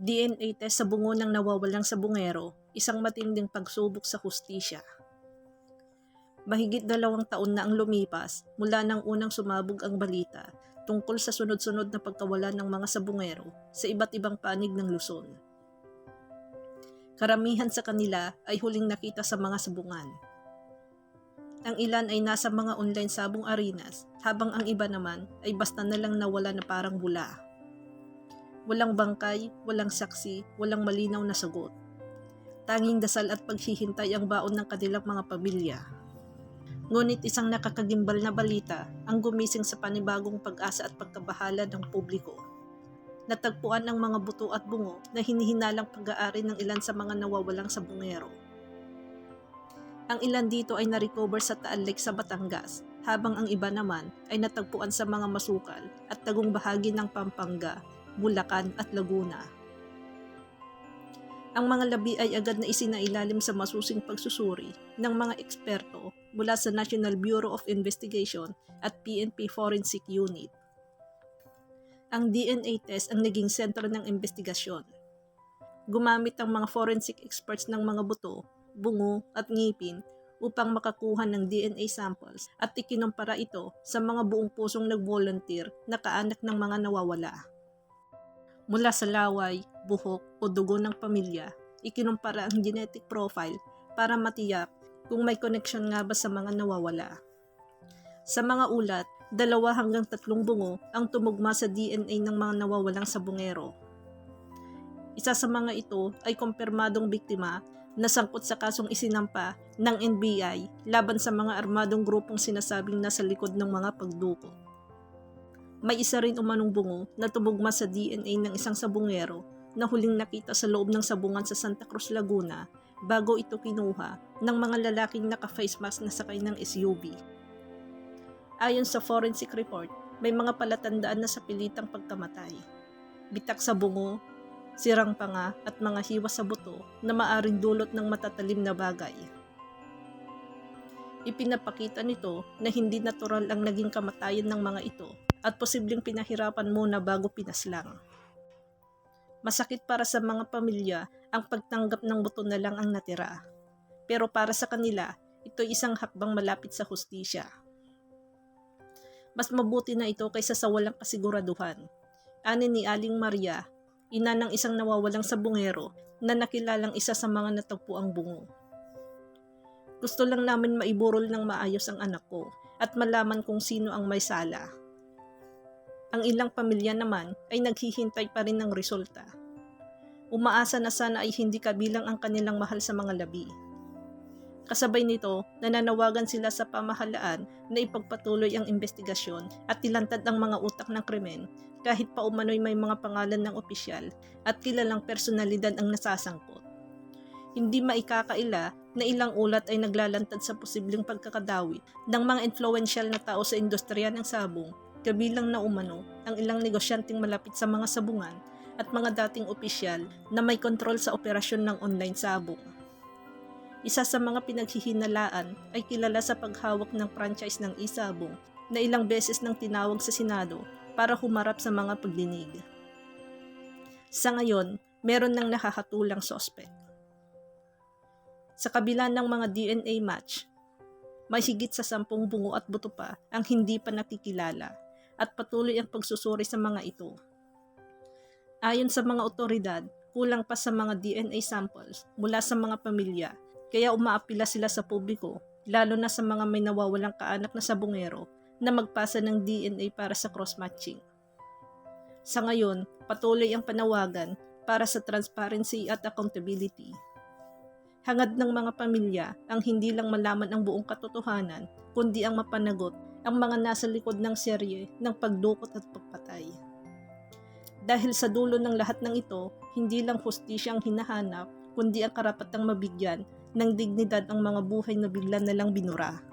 DNA test sa bungo ng nawawalang sabungero, isang matinding pagsubok sa hustisya. Mahigit dalawang taon na ang lumipas mula nang unang sumabog ang balita tungkol sa sunod-sunod na pagkawala ng mga sabungero sa iba't ibang panig ng Luzon. Karamihan sa kanila ay huling nakita sa mga sabungan. Ang ilan ay nasa mga online sabong arenas habang ang iba naman ay basta na lang nawala na parang bula. Walang bangkay, walang saksi, walang malinaw na sagot. Tanging dasal at paghihintay ang baon ng kanilang mga pamilya. Ngunit isang nakakagimbal na balita ang gumising sa panibagong pag-asa at pagkabahala ng publiko. Natagpuan ang mga buto at bungo na hinihinalang pag-aari ng ilan sa mga nawawalang sabungero. Ang ilan dito ay na-recover sa Taal Lake sa Batangas, habang ang iba naman ay natagpuan sa mga masukal at tagong bahagi ng Pampanga, Bulacan at Laguna. Ang mga labi ay agad na isinailalim sa masusing pagsusuri ng mga eksperto mula sa National Bureau of Investigation at PNP Forensic Unit. Ang DNA test ang naging sentro ng investigasyon. Gumamit ang mga forensic experts ng mga buto, bungo at ngipin upang makakuha ng DNA samples at ikinumpara ito sa mga buong pusong nag-volunteer na kaanak ng mga nawawala. Mula sa laway, buhok o dugo ng pamilya, ikinumpara ang genetic profile para matiyak kung may connection nga ba sa mga nawawala. Sa mga ulat, dalawa hanggang tatlong bungo ang tumugma sa DNA ng mga nawawalang sabungero. Isa sa mga ito ay kumpirmadong biktima na sangkot sa kasong isinampa ng NBI laban sa mga armadong grupong sinasabing nasa likod ng mga pagduko. May isa rin umanong bungo na tumugma sa DNA ng isang sabungero na huling nakita sa loob ng sabungan sa Santa Cruz, Laguna bago ito kinuha ng mga lalaking naka-face mask na sakay ng SUV. Ayon sa forensic report, may mga palatandaan na sa pilitang pagkamatay. Bitak sa bungo, sirang panga at mga hiwa sa buto na maaring dulot ng matatalim na bagay. Ipinapakita nito na hindi natural ang naging kamatayan ng mga ito at posibleng pinahirapan muna bago pinaslang. Masakit para sa mga pamilya ang pagtanggap ng buto na lang ang natira. Pero para sa kanila, ito isang hakbang malapit sa hustisya. Mas mabuti na ito kaysa sa walang kasiguraduhan. Ani ni Aling Maria, ina ng isang nawawalang sabungero na nakilalang isa sa mga natagpuang bungo. Gusto lang namin maiburol ng maayos ang anak ko at malaman kung sino ang may sala. Ang ilang pamilya naman ay naghihintay pa rin ng resulta. Umaasa na sana ay hindi kabilang ang kanilang mahal sa mga labi. Kasabay nito, nananawagan sila sa pamahalaan na ipagpatuloy ang investigasyon at tilantad ang mga utak ng krimen kahit pa umano'y may mga pangalan ng opisyal at kilalang personalidad ang nasasangkot. Hindi maikakaila na ilang ulat ay naglalantad sa posibleng pagkakadawit ng mga influential na tao sa industriya ng sabong, kabilang na umano ang ilang negosyanteng malapit sa mga sabungan at mga dating opisyal na may kontrol sa operasyon ng online sabong. Isa sa mga pinaghihinalaan ay kilala sa paghawak ng franchise ng isabong na ilang beses nang tinawag sa Senado para humarap sa mga pagdinig. Sa ngayon, meron ng nakakatulang sospek. Sa kabila ng mga DNA match, may higit sa sampung bungo at buto pa ang hindi pa nakikilala at patuloy ang pagsusuri sa mga ito. Ayon sa mga otoridad, kulang pa sa mga DNA samples mula sa mga pamilya kaya umaapila sila sa publiko, lalo na sa mga may nawawalang kaanak na sabungero na magpasa ng DNA para sa cross-matching. Sa ngayon, patuloy ang panawagan para sa transparency at accountability. Hangad ng mga pamilya ang hindi lang malaman ang buong katotohanan, kundi ang mapanagot ang mga nasa likod ng serye ng pagdukot at pagpatay. Dahil sa dulo ng lahat ng ito, hindi lang hustisya ang hinahanap, kundi ang karapatang mabigyan ng dignidad ang mga buhay na bigla na lang binura.